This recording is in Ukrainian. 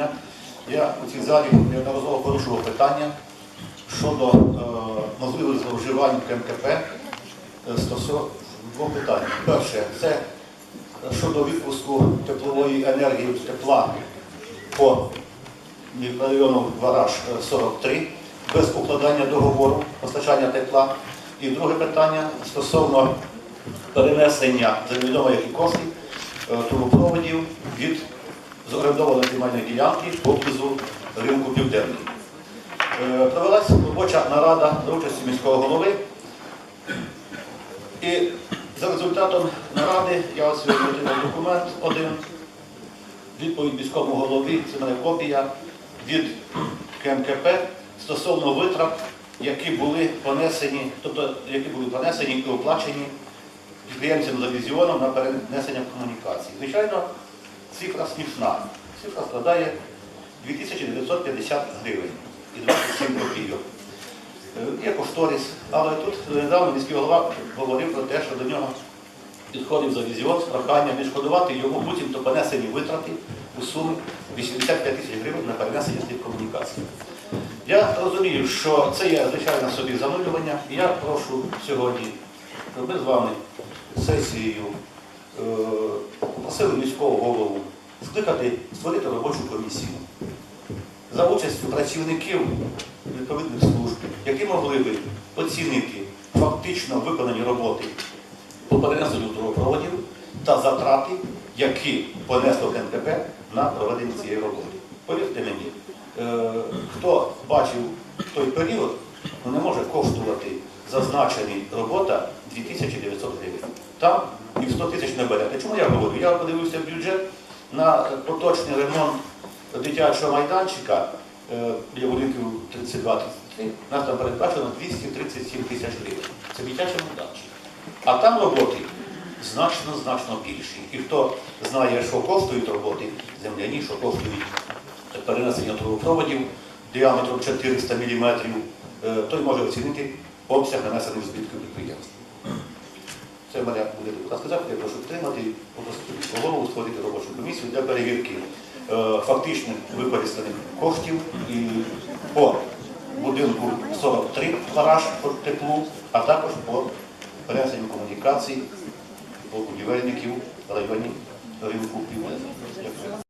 дня. Я у цій залі неодноразово порушував питання щодо е, можливих зловживань КМКП е, стосовно двох питань. Перше, це щодо відпуску теплової енергії тепла по мікрорайону Вараж е, 43 без укладання договору постачання тепла. І друге питання стосовно перенесення за невідомо які кошти е, трубопроводів від зорендованої земельної ділянки поблизу ринку Південний. Е, Провелася робоча нарада за участі міського голови. І за результатом наради я сьогодні документ один, відповідь міському голові, це мене копія від КМКП стосовно витрат, які були понесені, тобто які були понесені і оплачені підприємцям за візіоном на перенесення комунікацій. Звичайно, цифра смішна. Цифра складає 2950 гривень і 27 копійок. Е, Є кошторис, але тут недавно міський голова говорив про те, що до нього підходив за візіон з проханням відшкодувати йому буцімто понесені витрати у сумі 85 тисяч гривень на перенесення цих комунікацій. Я розумію, що це є звичайно собі занулювання, і я прошу сьогодні, щоб ми з вами сесією е, попросили міського голову скликати, створити робочу комісію за участю працівників відповідних служб, які могли би оцінити фактично виконані роботи по перенесенню трубопроводів та затрати, які понесло КНКП на проведення цієї роботи. Повірте мені, е, хто бачив той період, ну, не може коштувати зазначені робота 2900 гривень. Там і в 100 тисяч не берете. Чому я говорю? Я подивився бюджет на поточний ремонт дитячого майданчика е, біля будинків 32-33. Нас там передбачено 237 тисяч гривень. Це дитячий майданчик. А там роботи значно, значно більші. І хто знає, що коштують роботи земляні, що коштують перенесення трубопроводів діаметром 400 мм, той може оцінити обсяг нанесених збитків підприємства. Це в мене буде депутатська запит, я прошу підтримати, попросити голову створити робочу комісію для перевірки е, фактичних використаних коштів і по будинку 43 гараж по теплу, а також по перенесенню комунікацій по будівельників в районі ринку Південний. Дякую.